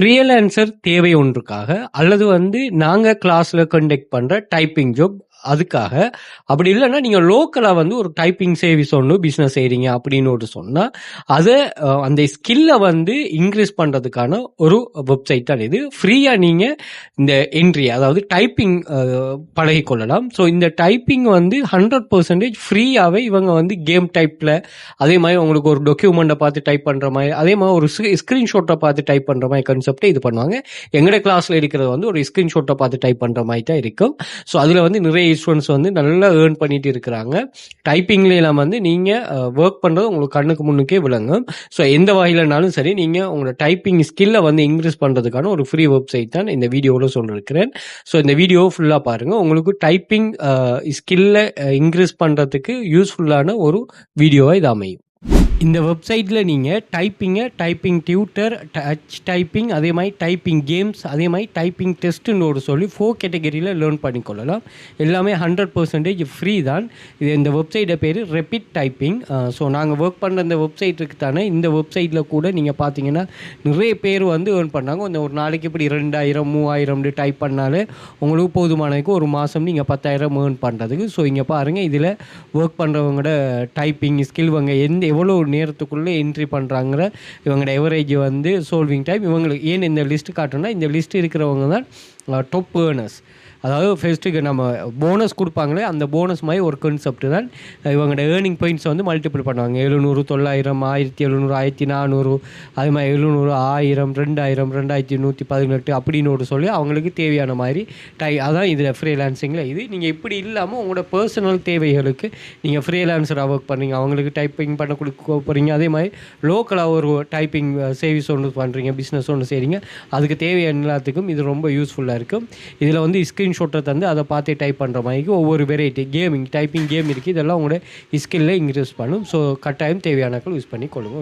Freelancer தேவை ஒன்றுக்காக அல்லது வந்து நாங்கள் கிளாஸில் கண்டக்ட் பண்ணுற டைப்பிங் ஜாப் அதுக்காக. அப்படி இல்லைன்னா நீங்கள் லோக்கலாக வந்து ஒரு டைப்பிங் சர்வீஸ் ஒன்று பிஸ்னஸ் செய்கிறீங்க அப்படின்னு ஒரு சொன்னால் அதை அந்த ஸ்கில்லை வந்து இன்க்ரீஸ் பண்ணுறதுக்கான ஒரு வெப்சைட் தான் இது. ஃப்ரீயாக நீங்கள் இந்த என்ட்ரி அதாவது டைப்பிங் பழகிக்கொள்ளலாம் ஸோ இந்த டைப்பிங் வந்து ஹண்ட்ரட் பர்சன்டேஜ் ஃப்ரீயாகவே இவங்க வந்து கேம் டைப்பில் அதே மாதிரி உங்களுக்கு ஒரு டொக்யூமெண்ட்டை பார்த்து டைப் பண்ணுற மாதிரி அதே மாதிரி ஒரு ஸ்க்ரீன்ஷாட்டை பார்த்து டைப் பண்ணுற மாதிரி கன்செப்டை இது பண்ணுவாங்க. எங்களோட கிளாஸில் இருக்கிறது வந்து ஒரு ஸ்க்ரீன்ஷாட்டை பார்த்து டைப் பண்ணுற மாதிரி தான் இருக்கும். ஸோ அதில் வந்து நிறைய ஸ்டூடெண்ட்ஸ் வந்து நல்லா ஏர்ன் பண்ணிட்டு இருக்கிறாங்க. டைப்பிங்லாம் வந்து நீங்கள் ஒர்க் பண்ணுறது உங்களுக்கு கண்ணுக்கு முன்னுக்கே விளங்கும். ஸோ எந்த வகையிலனாலும் சரி நீங்கள் உங்களோட டைப்பிங் ஸ்கில்லை வந்து இன்க்ரீஸ் பண்ணுறதுக்கான ஒரு ஃப்ரீ வெப்சைட் தான் இந்த வீடியோவில் சொல்லியிருக்கிறேன் ஸோ இந்த வீடியோ ஃபுல்லாக பாருங்கள் உங்களுக்கு டைப்பிங் ஸ்கில்லை இன்க்ரீஸ் பண்ணுறதுக்கு யூஸ்ஃபுல்லான ஒரு வீடியோவாக இது அமையும். இந்த வெப்சைட்டில் நீங்கள் டைப்பிங்கை டைப்பிங் டியூட்டர் டச் டைப்பிங் அதே மாதிரி டைப்பிங் கேம்ஸ் அதே மாதிரி டைப்பிங் டெஸ்ட்டுன்னு ஒரு சொல்லி ஃபோர் கேட்டகரியில் லேர்ன் பண்ணிக்கொள்ளலாம். எல்லாமே ஹண்ட்ரட் பர்சன்டேஜ் ஃப்ரீ தான். இது இந்த வெப்சைட்டை பேர் ரெப்பிட் டைப்பிங் ஸோ நாங்கள் ஒர்க் பண்ணுற இந்த வெப்சைட் தானே இந்த வெப்சைட்டில் கூட நீங்கள் பார்த்தீங்கன்னா நிறைய பேர் வந்து ஏர்ன் பண்ணாங்க. இந்த ஒரு நாளைக்கு இப்படி ரெண்டாயிரம் மூவாயிரம் டைப் பண்ணாலே உங்களுக்கு போதுமானதுக்கு ஒரு மாதம் நீங்கள் பத்தாயிரம் ஏர்ன் பண்ணுறதுக்கு ஸோ இங்கே பாருங்கள் இதில் ஒர்க் பண்ணுறவங்களோட டைப்பிங் ஸ்கில் இவங்க எந்த எவ்வளோ நேரத்துக்குள்ளே என்ட்ரி பண்ணுறாங்கிற இவங்களோட எவரேஜ் வந்து சோல்விங் டைம் இவங்களுக்கு ஏன் இந்த லிஸ்ட்டு காட்டுன்னா இந்த லிஸ்ட் இருக்கிறவங்க தான் டாப் ஏர்னர்ஸ் அதாவது ஃபெஸ்ட்டுக்கு நம்ம போனஸ் கொடுப்பாங்களே அந்த போனஸ் மாதிரி ஒரு கான்செப்ட் தான். இவங்களோட ஏர்னிங் பாயிண்ட்ஸ் வந்து மல்டிபிள் பண்ணுவாங்க. எழுநூறு தொள்ளாயிரம் ஆயிரத்தி எழுநூறு ஆயிரத்தி நானூறு அது மாதிரி எழுநூறு ஆயிரம் ரெண்டாயிரம் ரெண்டாயிரத்தி நூற்றி பதினெட்டு அப்படின்னு ஒரு சொல்லி அவங்களுக்கு தேவையான மாதிரி டை அதான் இதில் ஃப்ரீலான்சிங்கில் இது நீங்கள் இப்படி இல்லாமல் உங்களோட பர்சனல் தேவைகளுக்கு நீங்கள் ஃப்ரீலான்சராக ஒர்க் பண்ணுறீங்க. அவங்களுக்கு டைப்பிங் பண்ண கொடுக்க போகிறீங்க அதே மாதிரி லோக்கலாக ஒரு டைப்பிங் சேவிஸ் ஒன்று பண்ணுறீங்க பிஸ்னஸ் ஒன்று செய்கிறீங்க அதுக்கு தேவையான எல்லாத்துக்கும் இது ரொம்ப யூஸ்ஃபுல்லாக இருக்கும். இதில் வந்து ஸ்க்ரீன்ஷாட்டை தந்து அதை பார்த்து டைப் பண்ணுற மாதிரிக்கு ஒவ்வொரு வெரைட்டி கேமிங் டைப்பிங் கேம் இருக்குது இதெல்லாம் உங்களோட ஸ்கில்லை இன்க்ரீஸ் பண்ணும். ஸோ கட்டாயம் தேவையானக்கள் யூஸ் பண்ணி கொள்ளுங்க